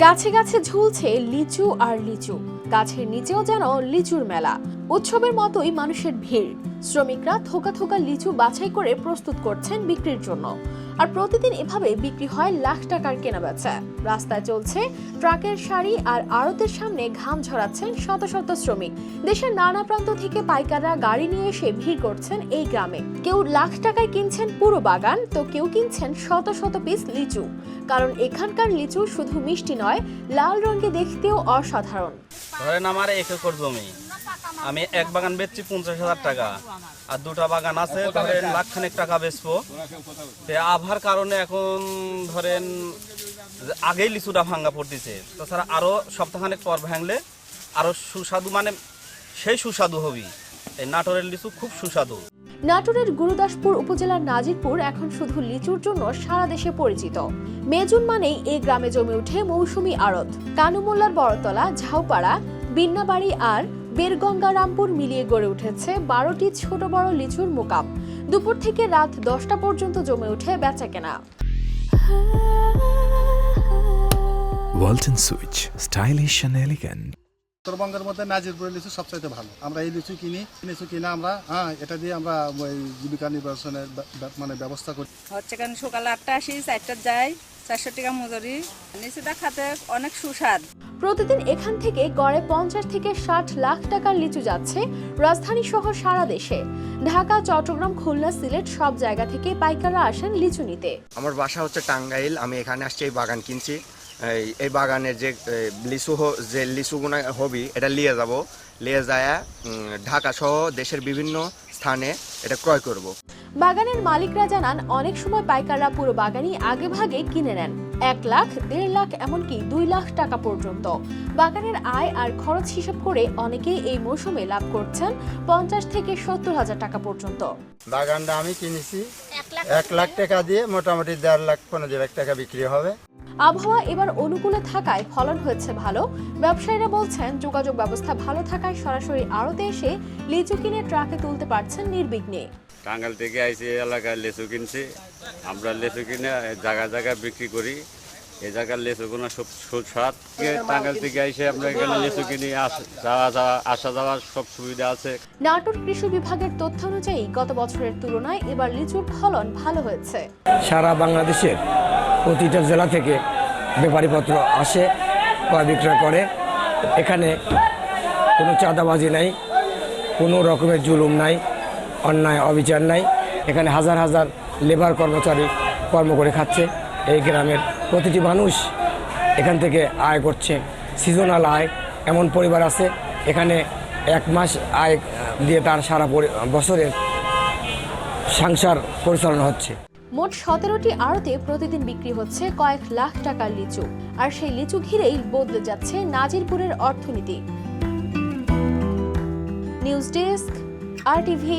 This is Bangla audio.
গাছে গাছে ঝুলছে লিচু আর লিচু। গাছের নিচেও যেন লিচুর মেলা। উৎসবের মতোই মানুষের ভিড়। শ্রমিকরা থোকা থোকা লিচু বাছাই করে প্রস্তুত করছেন বিক্রির জন্য। আর প্রতিদিন এভাবে বিক্রি হয় লাখ টাকার কেনাবেচা। রাস্তায় চলছে ট্রাকের সারি আর আড়তের সামনে ঘাম ঝরাচ্ছেন শত শত শ্রমিক। দেশের নানা প্রান্ত থেকে পাইকাররা গাড়ি নিয়ে এসে ভিড় করছেন এই গ্রামে। কেউ লাখ টাকায় কিনছেন পুরো বাগান, তো কেউ কিনছেন শত শত পিস লিচু। কারণ এখানকার লিচু শুধু মিষ্টি নয়, লাল রঙে দেখতেও অসাধারণ। ধরেন আমার এক একর জমি। আমি এক বাগান বেচছি পঞ্চাশ হাজার টাকা। আর দুটা বাগান আছে, ধরেন লাখখানেক টাকা বেচবো। আবহার কারণে এখন, ধরেন, আগেই লিচুটা ভাঙ্গা পড়তেছে। তাছাড়া আরও সপ্তাহখানেক পর ভাঙলে আরও সুস্বাদু মানে সেই সুস্বাদু হবি। এই নাটোরের লিচু খুব সুস্বাদু। নাটোরের গুরুদাসপুর উপজেলার নাজিরপুর এখন শুধু লিচুর জন্য সারা দেশে পরিচিত। মেজুন মানেই এই গ্রামে জমে ওঠে মৌসুমী আড়ত। কানুমোল্লার বড়তলা, ঝাউপাড়া, বিন্নাবাড়ি আর বেরগঙ্গারামপুর মিলিয়ে গড়ে উঠেছে বারোটি ছোট বড় লিচুর মোকাম। দুপুর থেকে রাত দশটা পর্যন্ত জমে ওঠে বেচাকেনা। Walton switch stylish and elegant উত্তরবঙ্গের মধ্যে নাজিরপুরের লিচু সবচাইতে ভালো। আমরা এই লিচু কিনি লিচু কিনে আমরা হ্যাঁ এটা দিয়ে আমরা ওই জীবিকা নির্বাচনের মানে ব্যবস্থা করি। হচ্ছে কেন সকালে আটটা আসি চারটার যাই চারশো টাকা মজুরি। নিচুটা খাতে অনেক সুস্বাদ। প্রতিদিন এখান থেকে গড়ে পঞ্চাশ থেকে ষাট লাখ টাকার লিচু যাচ্ছে রাজধানী সহ সারা দেশে। ঢাকা, চট্টগ্রাম, খুলনা, সিলেট সব জায়গা থেকে পাইকাররা আসেন লিচু নিতে। আমার বাসা হচ্ছে টাঙ্গাইল, আমি এখানে আসছি এই বাগান কিনছি। এই- বাগানের যে লিচু যে লিচুগুনা হবি, এটা নিয়ে যাব। নিয়ে যায় ঢাকা সহ দেশের বিভিন্ন স্থানে এটা ক্রয় করব। বাগানের মালিকরা জানান অনেক সময় পাইকাররা পুরো বাগানই আগে ভাগে কিনে নেন। এক লাখ দেড় লাখ এমনকি দুই লাখ টাকা পর্যন্ত। বাগানের আয় আর খরচ হিসাব করে অনেকেই এই মৌসুমে লাভ করছেন পঞ্চাশ থেকে সত্তর হাজার টাকা পর্যন্ত। বাগানটা আমি কিনেছি। এক লাখ টাকা দিয়ে মোটামুটি দেড় লাখ পনেরো লাখ টাকা বিক্রি হবে। আবহাওয়া এবার অনুকূলে থাকায় ফলন হয়েছে ভালো। ব্যবসায়ীরা বলছেন যোগাযোগ ব্যবস্থা ভালো থাকায় সরাসরি আড়তে এসে লিচু কিনে ট্রাকে তুলতে পারছেন নির্বিঘ্নে। টাঙ্গাল থেকে আইসি এলাকায় লেচু কিনছি। আমরা লেচু কিনে জায়গায় জায়গায় বিক্রি করি। এই জায়গার লেচুগুলো সব সুস্বাদ টাঙ্গাল থেকে আইসে আমরা এখানে লেচু কিনি আস- যাওয়া যাওয়া আসা যাওয়ার সব সুবিধা আছে। নাটোর কৃষি বিভাগের তথ্য অনুযায়ী গত বছরের তুলনায় এবার লিচুর ফলন ভালো হয়েছে। সারা বাংলাদেশের প্রতিটা জেলা থেকে ব্যাপারীপত্র আসে ক্রয় বিক্রয় করে। এখানে কোনো চাঁদাবাজি নাই কোনো রকমের জুলুম নাই। অন্যায়, অবিচার নাই। এখানে হাজার হাজার লেবার কর্মচারী কর্ম করে খাচ্ছে। এই গ্রামের প্রতিটি মানুষ এখান থেকে আয় করছে সিজনাল আয়। এমন পরিবার আছে, এখানে এক মাস আয় দিয়ে তার সারা বছরের সংসার পরিচালনা হচ্ছে। মোট সতেরোটি আড়তে প্রতিদিন বিক্রি হচ্ছে কয়েক লাখ টাকার লিচু। আর সেই লিচু ঘিরেই বদলে যাচ্ছে নাজিরপুরের অর্থনীতি। নিউজ ডেস্ক আর টিভি